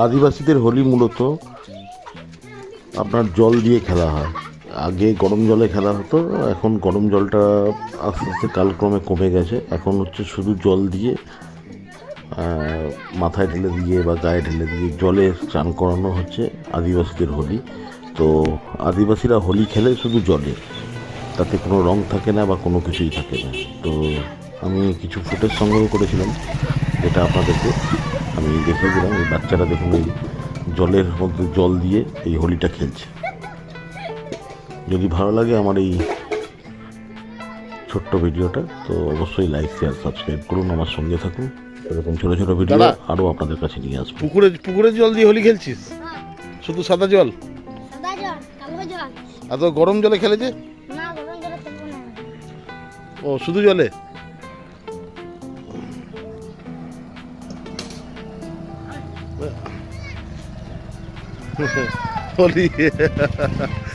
আদিবাসীদের হোলি মূলত আপনার জল দিয়ে খেলা হয়। আগে গরম জলে খেলা হতো, এখন গরম জলটা আস্তে আস্তে কালক্রমে কমে গেছে। এখন হচ্ছে শুধু জল দিয়ে মাথায় ঢেলে দিয়ে বা গায়ে ঢেলে দিয়ে জলে স্নান করানো হচ্ছে আদিবাসীদের হোলি। তো আদিবাসীরা হোলি খেলে শুধু জলে, তাতে কোনো রং থাকে না বা কোনো কিছুই থাকে না। তো আমি কিছু ফুটেজ সংগ্রহ করেছিলাম, যেটা আপনাদেরকে আমি দেখিয়ে দিলাম এই বাচ্চারা দেখুন এই জলের মধ্যে জল দিয়ে এই হোলিটা খেলছে। যদি ভালো লাগে আমার এই ছোট্ট ভিডিওটা তো অবশ্যই লাইক শেয়ার সাবস্ক্রাইব করুন আমার সঙ্গে থাকুন। এরকম ছোটো ছোটো ভিডিও আরও আপনাদের কাছে নিয়ে আসব। পুকুরে পুকুরে জল দিয়ে হোলি খেলছিস? শুধু সাদা জল? সাদা জল কালো জল। আর তো গরম জলে খেলেছে? ও শুধু জলে? খেলব না ও শুধু জলে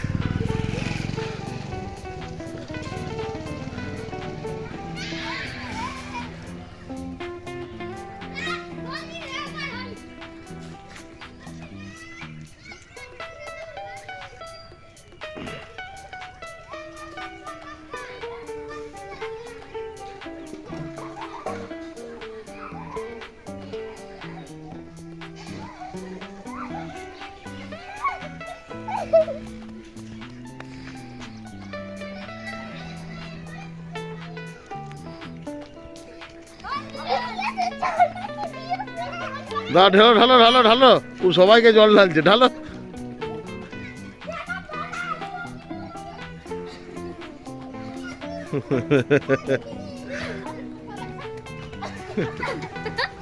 না ঢালো ঢালো ঢালো ঢালো। ও সবাইকে জল ঢালছে ঢালো।